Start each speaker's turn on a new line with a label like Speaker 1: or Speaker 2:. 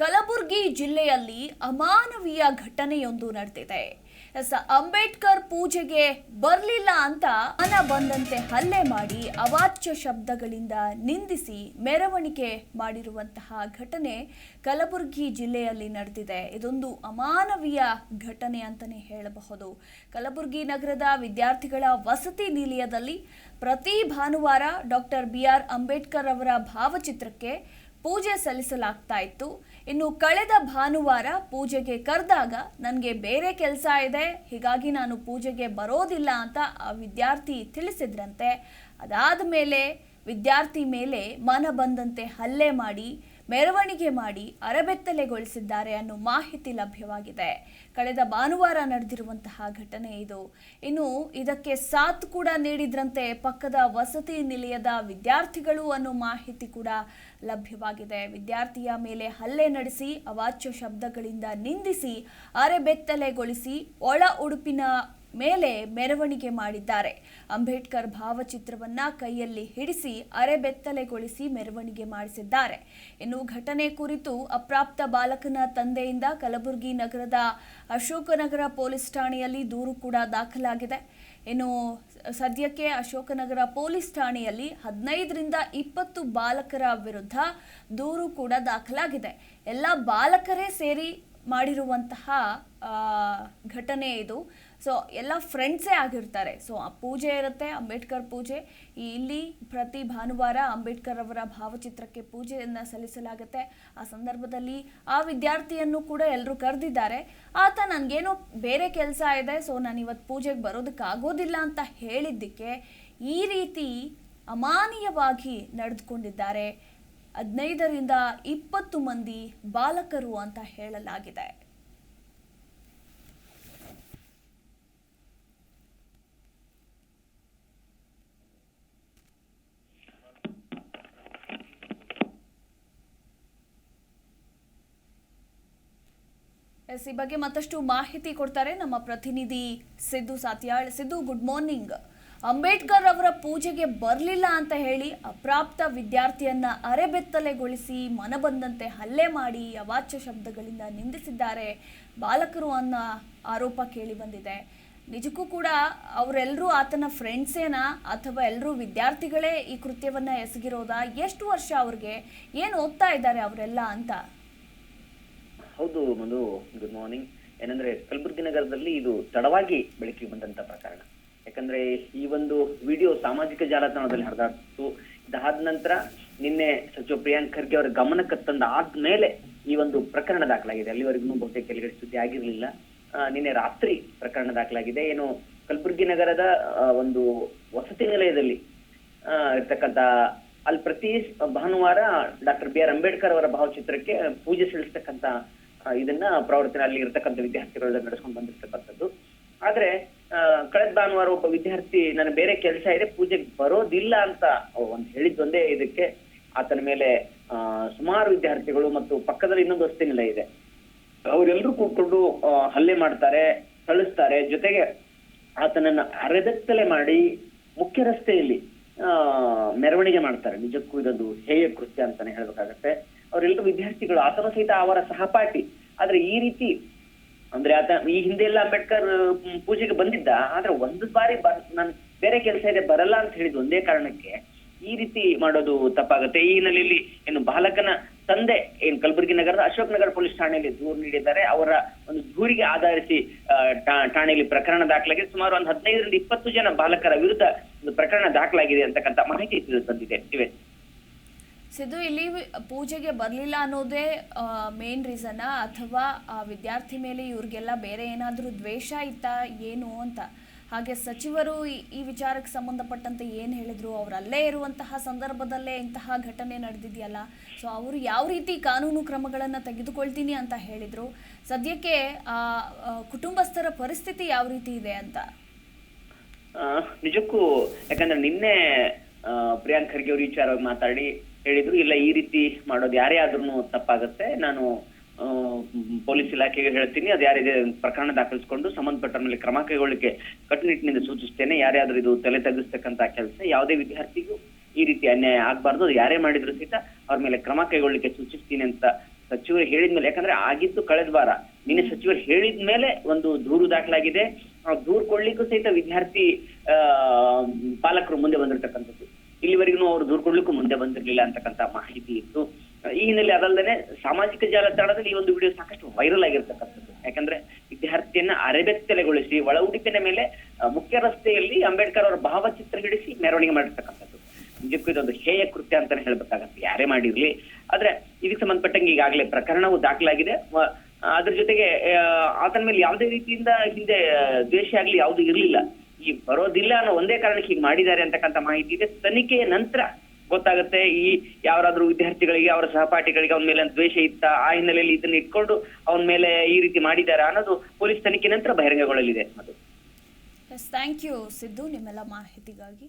Speaker 1: ಕಲಬುರಗಿ ಜಿಲ್ಲೆಯಲ್ಲಿ ಅಮಾನವೀಯ ಘಟನೆಯೊಂದು ನಡೆದಿದೆ. ಎಸ್, ಅಂಬೇಡ್ಕರ್ ಪೂಜೆಗೆ ಬರಲಿಲ್ಲ ಅಂತ ಮನ ಬಂದಂತೆ ಹಲ್ಲೆ ಮಾಡಿ ಅವಾಚ್ಯ ಶಬ್ದಗಳಿಂದ ನಿಂದಿಸಿ ಮೆರವಣಿಗೆ ಮಾಡಿರುವಂತಹ ಘಟನೆ ಕಲಬುರಗಿ ಜಿಲ್ಲೆಯಲ್ಲಿ ನಡೆದಿದೆ. ಇದೊಂದು ಅಮಾನವೀಯ ಘಟನೆ ಅಂತಲೇ ಹೇಳಬಹುದು. ಕಲಬುರಗಿ ನಗರದ ವಿದ್ಯಾರ್ಥಿಗಳ ವಸತಿ ನಿಲಯದಲ್ಲಿ ಪ್ರತಿ ಭಾನುವಾರ ಡಾಕ್ಟರ್ ಬಿ ಆರ್ ಅಂಬೇಡ್ಕರ್ ಅವರ ಭಾವಚಿತ್ರಕ್ಕೆ ಪೂಜೆ ಸಲ್ಲಿಸಲಾಗ್ತಾ ಇತ್ತು. ಇನ್ನು ಕಳೆದ ಭಾನುವಾರ ಪೂಜೆಗೆ ಕರೆದಾಗ ನನಗೆ ಬೇರೆ ಕೆಲಸ ಇದೆ, ಹೀಗಾಗಿ ನಾನು ಪೂಜೆಗೆ ಬರೋದಿಲ್ಲ ಅಂತ ಆ ವಿದ್ಯಾರ್ಥಿ ತಿಳಿಸಿದ್ರಂತೆ. ಅದಾದ ಮೇಲೆ ವಿದ್ಯಾರ್ಥಿ ಮೇಲೆ ಮನ ಬಂದಂತೆ ಹಲ್ಲೆ ಮಾಡಿ ಮೆರವಣಿಗೆ ಮಾಡಿ ಅರಬೆತ್ತಲೆಗೊಳಿಸಿದ್ದಾರೆ ಅನ್ನೋ ಮಾಹಿತಿ ಲಭ್ಯವಾಗಿದೆ. ಕಳೆದ ಭಾನುವಾರ ನಡೆದಿರುವಂತಹ ಘಟನೆ ಇದು. ಇನ್ನು ಇದಕ್ಕೆ ಸಾಥ್ ಕೂಡ ನೀಡಿದ್ರಂತೆ ಪಕ್ಕದ ವಸತಿ ನಿಲಯದ ವಿದ್ಯಾರ್ಥಿಗಳು ಅನ್ನೋ ಮಾಹಿತಿ ಕೂಡ ಲಭ್ಯವಾಗಿದೆ. ವಿದ್ಯಾರ್ಥಿಯ ಮೇಲೆ ಹಲ್ಲೆ ನಡೆಸಿ, ಅವಾಚ್ಯ ಶಬ್ದಗಳಿಂದ ನಿಂದಿಸಿ, ಅರೆಬೆತ್ತಲೆಗೊಳಿಸಿ, ಒಳ ಉಡುಪಿನ ಮೇಲೆ ಮೆರವಣಿಗೆ ಮಾಡಿದ್ದಾರೆ. ಅಂಬೇಡ್ಕರ್ ಭಾವಚಿತ್ರವನ್ನ ಕೈಯಲ್ಲಿ ಹಿಡಿಸಿ ಅರೆಬೆತ್ತಲೆಗೊಳಿಸಿ ಮೆರವಣಿಗೆ ಮಾಡಿಸಿದ್ದಾರೆ. ಇನ್ನು ಘಟನೆ ಕುರಿತು ಅಪ್ರಾಪ್ತ ಬಾಲಕನ ತಂದೆಯಿಂದ ಕಲಬುರಗಿ ನಗರದ ಅಶೋಕನಗರ ಪೊಲೀಸ್ ಠಾಣೆಯಲ್ಲಿ ದೂರು ಕೂಡ ದಾಖಲಾಗಿದೆ. ಇನ್ನು ಸದ್ಯಕ್ಕೆ ಅಶೋಕನಗರ ಪೊಲೀಸ್ ಠಾಣೆಯಲ್ಲಿ ಹದಿನೈದರಿಂದ ಇಪ್ಪತ್ತು ಬಾಲಕರ ವಿರುದ್ಧ ದೂರು ಕೂಡ ದಾಖಲಾಗಿದೆ. ಎಲ್ಲ ಬಾಲಕರೇ ಸೇರಿ ಮಾಡಿರುವಂತಹ ಘಟನೆ ಇದು. ಸೊ ಎಲ್ಲ ಫ್ರೆಂಡ್ಸೇ ಆಗಿರ್ತಾರೆ. ಸೊ ಆ ಪೂಜೆ ಇರುತ್ತೆ, ಅಂಬೇಡ್ಕರ್ ಪೂಜೆ. ಇಲ್ಲಿ ಪ್ರತಿ ಭಾನುವಾರ ಅಂಬೇಡ್ಕರ್ ಅವರ ಭಾವಚಿತ್ರಕ್ಕೆ ಪೂಜೆಯನ್ನು ಸಲ್ಲಿಸಲಾಗುತ್ತೆ. ಆ ಸಂದರ್ಭದಲ್ಲಿ ಆ ವಿದ್ಯಾರ್ಥಿಯನ್ನು ಕೂಡ ಎಲ್ಲರೂ ಕರೆದಿದ್ದಾರೆ. ಆತ ನನಗೇನೋ ಬೇರೆ ಕೆಲಸ ಇದೆ ಸೊ ನಾನು ಇವತ್ತು ಪೂಜೆಗೆ ಬರೋದಕ್ಕಾಗೋದಿಲ್ಲ ಅಂತ ಹೇಳಿದ್ದಕ್ಕೆ ಈ ರೀತಿ ಅಮಾನೀಯವಾಗಿ ನಡೆದುಕೊಂಡಿದ್ದಾರೆ. ಹದಿನೈದರಿಂದ ಇಪ್ಪತ್ತು ಮಂದಿ ಬಾಲಕರು ಅಂತ ಹೇಳಲಾಗಿದೆ. ಎಸ್, ಈ ಬಗ್ಗೆ ಮತ್ತಷ್ಟು ಮಾಹಿತಿ ಕೊಡ್ತಾರೆ ನಮ್ಮ ಪ್ರತಿನಿಧಿ ಸಿದ್ದು ಸಾತ್ಯಾಳ್. ಸಿದ್ದು ಗುಡ್ ಮಾರ್ನಿಂಗ್ ಅಂಬೇಡ್ಕರ್ ಅವರ ಪೂಜೆಗೆ ಬರಲಿಲ್ಲ ಅಂತ ಹೇಳಿ ಅಪ್ರಾಪ್ತ ವಿದ್ಯಾರ್ಥಿಯನ್ನ ಅರೆಬೆತ್ತಲೆಗೊಳಿಸಿ ಮನಬಂದಂತೆ ಹಲ್ಲೆ ಮಾಡಿ ಅವಾಚ್ಯ ಶಬ್ದಗಳಿಂದ ನಿಂದಿಸಿದ್ದಾರೆ. ಬಾಲಕರು ಅನ್ನೋ ಆರೋಪ ಕೇಳಿ ಬಂದಿದೆ. ನಿಜಕ್ಕೂ ಕೂಡ ಅವರೆಲ್ಲರೂ ಆತನ ಫ್ರೆಂಡ್ಸೇನಾ ಅಥವಾ ಎಲ್ಲರೂ ವಿದ್ಯಾರ್ಥಿಗಳೇ ಈ ಕೃತ್ಯವನ್ನ ಎಸಗಿರೋದಾ? ಎಷ್ಟು ವರ್ಷ ಅವ್ರಿಗೆ? ಏನು ಓದ್ತಾ ಇದ್ದಾರೆ ಅವರೆಲ್ಲ ಅಂತ?
Speaker 2: ಹೌದು ಮಧು ಗುಡ್ ಮಾರ್ನಿಂಗ್ ಏನಂದ್ರೆ ಕಲಬುರಗಿ ನಗರದಲ್ಲಿ ಇದು ತಡವಾಗಿ ಬೆಳಕಿಗೆ ಬಂದಂತ ಪ್ರಕರಣ. ಯಾಕಂದ್ರೆ ಈ ಒಂದು ವಿಡಿಯೋ ಸಾಮಾಜಿಕ ಜಾಲತಾಣದಲ್ಲಿ ಹರಿದಾಡ್ತು. ಇದಾದ ನಂತರ ನಿನ್ನೆ ಸಚಿವ ಪ್ರಿಯಾಂಕ್ ಖರ್ಗೆ ಅವರ ಗಮನಕ್ಕೆ ತಂದ ಆದ್ಮೇಲೆ ಈ ಒಂದು ಪ್ರಕರಣ ದಾಖಲಾಗಿದೆ. ಅಲ್ಲಿವರೆಗೂ ಬಹುತೇಕ ಕೆಲಗಡೆ ಸುದ್ದಿ ಆಗಿರ್ಲಿಲ್ಲ. ನಿನ್ನೆ ರಾತ್ರಿ ಪ್ರಕರಣ ದಾಖಲಾಗಿದೆ. ಏನು ಕಲಬುರಗಿ ನಗರದ ಒಂದು ವಸತಿ ನಿಲಯದಲ್ಲಿ ಇರ್ತಕ್ಕಂತ ಅಲ್ಲಿ ಪ್ರತಿ ಭಾನುವಾರ ಡಾಕ್ಟರ್ ಬಿ ಆರ್ ಅಂಬೇಡ್ಕರ್ ಅವರ ಭಾವಚಿತ್ರಕ್ಕೆ ಪೂಜೆ ಸಲ್ಲಿಸ್ತಕ್ಕಂತ ಇದನ್ನ ಪ್ರವರ್ತನೆ ಅಲ್ಲಿ ಇರ್ತಕ್ಕಂಥ ವಿದ್ಯಾರ್ಥಿಗಳೆಲ್ಲ ನಡೆಸ್ಕೊಂಡು ಬಂದಿರ್ತಕ್ಕಂಥದ್ದು. ಆದ್ರೆ ಕಳೆದ ಭಾನುವಾರ ಒಬ್ಬ ವಿದ್ಯಾರ್ಥಿ ನನ್ನ ಬೇರೆ ಕೆಲಸ ಇದೆ, ಪೂಜೆಗೆ ಬರೋದಿಲ್ಲ ಅಂತ ಒಂದು ಹೇಳಿದ್ದೊಂದೇ ಇದಕ್ಕೆ ಆತನ ಮೇಲೆ ಸುಮಾರು ವಿದ್ಯಾರ್ಥಿಗಳು ಮತ್ತು ಪಕ್ಕದಲ್ಲಿ ಇನ್ನೊಂದು ವಸತಿ ನಿಲಯ ಇದೆ. ಅವರೆಲ್ಲರೂ ಕೂತ್ಕೊಂಡು ಹಲ್ಲೆ ಮಾಡ್ತಾರೆ ಕಳಿಸ್ತಾರೆ ಜೊತೆಗೆ ಆತನನ್ನ ಅರೆದತ್ತಲೆ ಮಾಡಿ ಮುಖ್ಯ ರಸ್ತೆಯಲ್ಲಿ ಮೆರವಣಿಗೆ ಮಾಡ್ತಾರೆ. ನಿಜಕ್ಕೂ ಇದೊಂದು ಹೇಯ ಕೃತ್ಯ ಅಂತಾನೆ ಹೇಳ್ಬೇಕಾಗತ್ತೆ. ಅವರೆಲ್ಲರೂ ವಿದ್ಯಾರ್ಥಿಗಳು ಆತನ ಸಹಿತ ಅವರ ಸಹಪಾಠಿ. ಆದ್ರೆ ಈ ರೀತಿ ಅಂದ್ರೆ ಆತ ಈ ಹಿಂದೆ ಎಲ್ಲ ಅಂಬೇಡ್ಕರ್ ಪೂಜೆಗೆ ಬಂದಿದ್ದ. ಆದ್ರೆ ಒಂದು ಬಾರಿ ಬರ್ ನನ್ ಬೇರೆ ಕೆಲಸ ಇದೆ, ಬರಲ್ಲ ಅಂತ ಹೇಳಿದ್ ಒಂದೇ ಕಾರಣಕ್ಕೆ ಈ ರೀತಿ ಮಾಡೋದು ತಪ್ಪಾಗುತ್ತೆ. ಈ ಹಿನ್ನೆಲೆಯಲ್ಲಿ ಏನು ಬಾಲಕನ ತಂದೆ ಏನ್ ಕಲಬುರಗಿ ನಗರದ ಅಶೋಕ್ ನಗರ ಪೊಲೀಸ್ ಠಾಣೆಯಲ್ಲಿ ದೂರು ನೀಡಿದ್ದಾರೆ. ಅವರ ಒಂದು ದೂರಿಗೆ ಆಧರಿಸಿ ಠಾಣೆಯಲ್ಲಿ ಪ್ರಕರಣ ದಾಖಲಾಗಿದೆ. ಸುಮಾರು ಒಂದು ಹದಿನೈದರಿಂದ ಇಪ್ಪತ್ತು ಜನ ಬಾಲಕರ ವಿರುದ್ಧ ಒಂದು ಪ್ರಕರಣ ದಾಖಲಾಗಿದೆ ಅಂತಕ್ಕಂಥ ಮಾಹಿತಿ ತಿಳಿದು ಬಂದಿದೆ ಇವೆ.
Speaker 1: ಸಿದ್ದು, ಇಲ್ಲಿ ಪೂಜೆಗೆ ಬರಲಿಲ್ಲ ಅನ್ನೋದೇ ಮೇನ್ ರೀಸನ್ನ ಅಥವಾ, ಆ, ವಿದ್ಯಾರ್ಥಿ ಮೇಲೆ ಇವ್ರಿಗೆಲ್ಲ ಬೇರೆ ಏನಾದರೂ ದ್ವೇಷ ಇತ್ತಾ, ಏನು ಅಂತ? ಹಾಗೆ ಸಚಿವರು ಈ- ವಿಚಾರಕ್ಕೆ ಸಂಬಂಧಪಟ್ಟಂತೆ ಏನು ಹೇಳಿದ್ರು? ಅವ್ರು ಅಲ್ಲೇ ಇರುವಂತಹ ಸಂದರ್ಭದಲ್ಲೇ ಇಂತಹ ಘಟನೆ ನಡೆದಿದೆಯಲ್ಲ? ಸೊ ಅವರು ಯಾವ ರೀತಿ ಕಾನೂನು ಕ್ರಮಗಳನ್ನು ತೆಗೆದುಕೊಳ್ತೀನಿ ಅಂತ ಹೇಳಿದರು. ಸದ್ಯಕ್ಕೆ, ಆ ಕುಟುಂಬಸ್ಥರ ಪರಿಸ್ಥಿತಿ ಯಾವ ರೀತಿ ಇದೆ ಅಂತ?
Speaker 2: ನಿಜಕ್ಕೂ, ಯಾಕಂದ್ರೆ ನಿನ್ನೆ ಪ್ರಿಯಾಂಕ್ ಖರ್ಗೆ ಅವರು ವಿಚಾರವಾಗಿ ಮಾತಾಡಿ ಹೇಳಿದ್ರು, ಇಲ್ಲ, ಈ ರೀತಿ ಮಾಡೋದು ಯಾರೇ ಆದ್ರೂ ತಪ್ಪಾಗತ್ತೆ. ನಾನು ಪೊಲೀಸ್ ಇಲಾಖೆಗೆ ಹೇಳ್ತೀನಿ. ಅದು ಯಾರಿದೆ ಪ್ರಕರಣ ದಾಖಲಿಸಿಕೊಂಡು ಸಂಬಂಧಪಟ್ಟ ಮೇಲೆ ಕ್ರಮ ಕೈಗೊಳ್ಳಿಕ್ಕೆ ಕಟ್ಟುನಿಟ್ಟಿನಿಂದ ಸೂಚಿಸ್ತೇನೆ. ಯಾರ್ಯಾದ್ರೂ ಇದು ತಲೆ ತಗ್ಗಿಸ್ತಕ್ಕಂತ ಕೆಲಸ, ಯಾವುದೇ ವಿದ್ಯಾರ್ಥಿಗೂ ಈ ರೀತಿ ಅನ್ಯಾಯ ಆಗ್ಬಾರ್ದು. ಅದು ಯಾರೇ ಮಾಡಿದ್ರು ಸಹಿತ ಅವ್ರ ಮೇಲೆ ಕ್ರಮ ಕೈಗೊಳ್ಳಿಕ್ಕೆ ಸೂಚಿಸ್ತೀನಿ ಅಂತ ಸಚಿವರು ಹೇಳಿದ್ಮೇಲೆ, ಯಾಕಂದ್ರೆ ಆಗಿದ್ದು ಕಳೆದ ವಾರ. ನಿನ್ನೆ ಸಚಿವರು ಹೇಳಿದ್ಮೇಲೆ ಒಂದು ದೂರು ದಾಖಲಾಗಿದೆ. ಆ ದೂರು ಕೊಡ್ಲಿಕ್ಕೂ ಸಹಿತ ವಿದ್ಯಾರ್ಥಿ ಪಾಲಕರು ಮುಂದೆ ಬಂದಿರತಕ್ಕಂಥದ್ದು. ಇಲ್ಲಿವರೆಗೂ ಅವರು ದೂರು ಕೊಡ್ಲಿಕ್ಕೂ ಮುಂದೆ ಬಂದಿರಲಿಲ್ಲ ಅಂತಕ್ಕಂತ ಮಾಹಿತಿ ಇತ್ತು. ಈ ಹಿನ್ನೆಲೆ ಅದಲ್ಲದೆ ಸಾಮಾಜಿಕ ಜಾಲತಾಣದಲ್ಲಿ ಈ ಒಂದು ವಿಡಿಯೋ ಸಾಕಷ್ಟು ವೈರಲ್ ಆಗಿರ್ತಕ್ಕಂಥದ್ದು. ಯಾಕಂದ್ರೆ ವಿದ್ಯಾರ್ಥಿಯನ್ನ ಅರೆಬೆತ್ತಲೆಗೊಳಿಸಿ ಒಳ ಉಡುಪಿನ ಮೇಲೆ ಮುಖ್ಯ ರಸ್ತೆಯಲ್ಲಿ ಅಂಬೇಡ್ಕರ್ ಅವರ ಭಾವಚಿತ್ರ ಹಿಡಿಸಿ ಮೆರವಣಿಗೆ ಮಾಡಿರ್ತಕ್ಕಂಥದ್ದು. ನಿಜಕ್ಕೂ ಇದೊಂದು ಹೇಯ ಕೃತ್ಯ ಅಂತಾನೆ ಹೇಳ್ಬೇಕಾಗತ್ತೆ. ಯಾರೇ ಮಾಡಿರ್ಲಿ. ಆದ್ರೆ ಇದಕ್ಕೆ ಸಂಬಂಧಪಟ್ಟಂಗೆ ಈಗಾಗಲೇ ಪ್ರಕರಣವು ದಾಖಲಾಗಿದೆ. ಅದ್ರ ಜೊತೆಗೆ ಆತನ ಮೇಲೆ ಯಾವುದೇ ರೀತಿಯಿಂದ ಹಿಂದೆ ದ್ವೇಷ ಆಗ್ಲಿ ಯಾವುದು ಇರ್ಲಿಲ್ಲ. ಈ ಬರೋದಿಲ್ಲ ಅನ್ನೋ ಒಂದೇ ಕಾರಣಕ್ಕೆ ಹೀಗೆ ಮಾಡಿದ್ದಾರೆ ಅಂತಕ್ಕಂಥ ಮಾಹಿತಿ ಇದೆ. ತನಿಖೆಯ ನಂತರ ಗೊತ್ತಾಗುತ್ತೆ ಈ ಯಾರಾದ್ರೂ ವಿದ್ಯಾರ್ಥಿಗಳಿಗೆ, ಅವರ ಸಹಪಾಠಿಗಳಿಗೆ ಅವನ ಮೇಲೆ ದ್ವೇಷ ಇತ್ತ, ಆ ಹಿನ್ನೆಲೆಯಲ್ಲಿ ಇದನ್ನ ಇಟ್ಕೊಂಡು ಅವನ ಮೇಲೆ ಈ ರೀತಿ ಮಾಡಿದ್ದಾರೆ ಅನ್ನೋದು ಪೊಲೀಸ್ ತನಿಖೆ ನಂತರ ಬಹಿರಂಗಗೊಳ್ಳಲಿದೆ ಅದು.
Speaker 1: ಥ್ಯಾಂಕ್ ಯು ಸಿದ್ದು, ನಿಮ್ಮೆಲ್ಲ ಮಾಹಿತಿಗಾಗಿ.